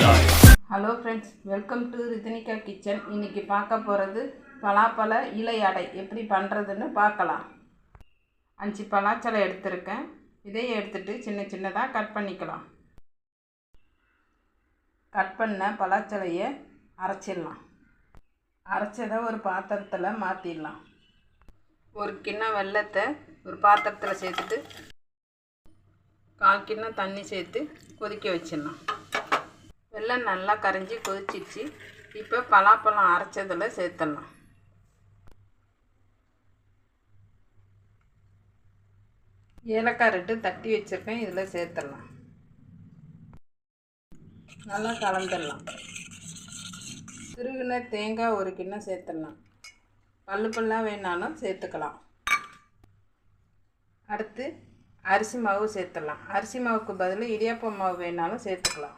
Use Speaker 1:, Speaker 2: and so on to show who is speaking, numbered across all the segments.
Speaker 1: Hello friends welcome to Rithanika kitchen இன்னைக்கு பார்க்க போகிறது பலாப்பழ இலை அடை. எப்படி பண்ணுறதுன்னு பார்க்கலாம். அஞ்சு பலாச்சலை எடுத்திருக்கேன். இதையும் எடுத்துகிட்டு சின்ன சின்னதாக கட் பண்ணிக்கலாம். கட் பண்ண பலாச்சலையை அரைச்சிடலாம். அரைச்சதை ஒரு பாத்திரத்தில் மாற்றிடலாம் ஒரு கிண்ணம் வெல்லத்தை ஒரு பாத்திரத்தில் சேர்த்துட்டு கால் கிண்ணம் தண்ணி சேர்த்து கொதிக்க வச்சிடலாம். எல்லாம் நல்லா கரைஞ்சி கொதிச்சிச்சு இப்போ பலாப்பழம் அரைச்சதில் சேர்த்துடலாம். ஏலக்காய் ரெட்டு தட்டி வச்சுருக்கேன் இதில் சேர்த்துடலாம். நல்லா கலந்துடலாம். திருகுன தேங்காய் ஒரு கிண்ணம் சேர்த்துடலாம். பல்லு பல்லாக வேணாலும் சேர்த்துக்கலாம். அடுத்து அரிசி மாவு சேர்த்துடலாம். அரிசி மாவுக்கு பதில் இடியாப்ப மாவு வேணாலும் சேர்த்துக்கலாம்.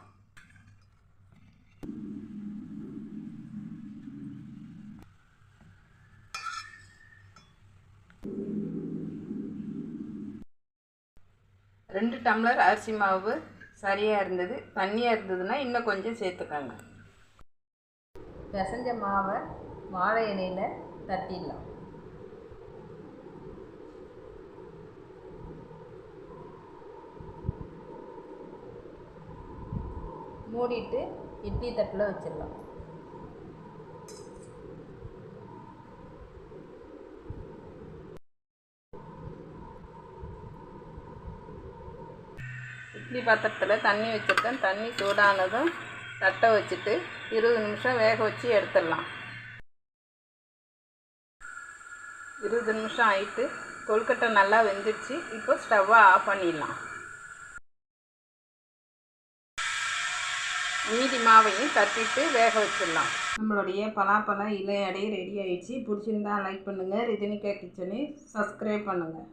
Speaker 1: ரெண்டு டம்ளர் அரிசி மாவு சரியாக இருந்தது தண்ணியாக இருந்ததுன்னா இன்னும் கொஞ்சம் சேர்த்துக்கோங்க. பிசைஞ்ச மாவை வாழை இலையில் தட்டிடலாம். மூடிட்டு இட்லி தட்டில் வச்சிடலாம். இட்லி பாத்திரத்தில் தண்ணி வச்சுருக்கேன். தண்ணி சூடானதும் தட்டை வச்சுட்டு இருபது நிமிஷம் வேக வச்சு எடுத்துடலாம். இருபது நிமிஷம் ஆயிட்டு கொழுக்கட்டை நல்லா வெந்துடுச்சு. இப்போ ஸ்டவ்வை ஆஃப் பண்ணிடலாம். மீதி மாவையும் தட்டிட்டு வேக வச்சிடலாம். நம்மளுடைய பலாப்பழம் இலை ரெடி ஆயிடுச்சு. பிடிச்சிருந்தா லைக் பண்ணுங்கள் ரிதினிகா கிச்சனை சப்ஸ்கிரைப் பண்ணுங்கள்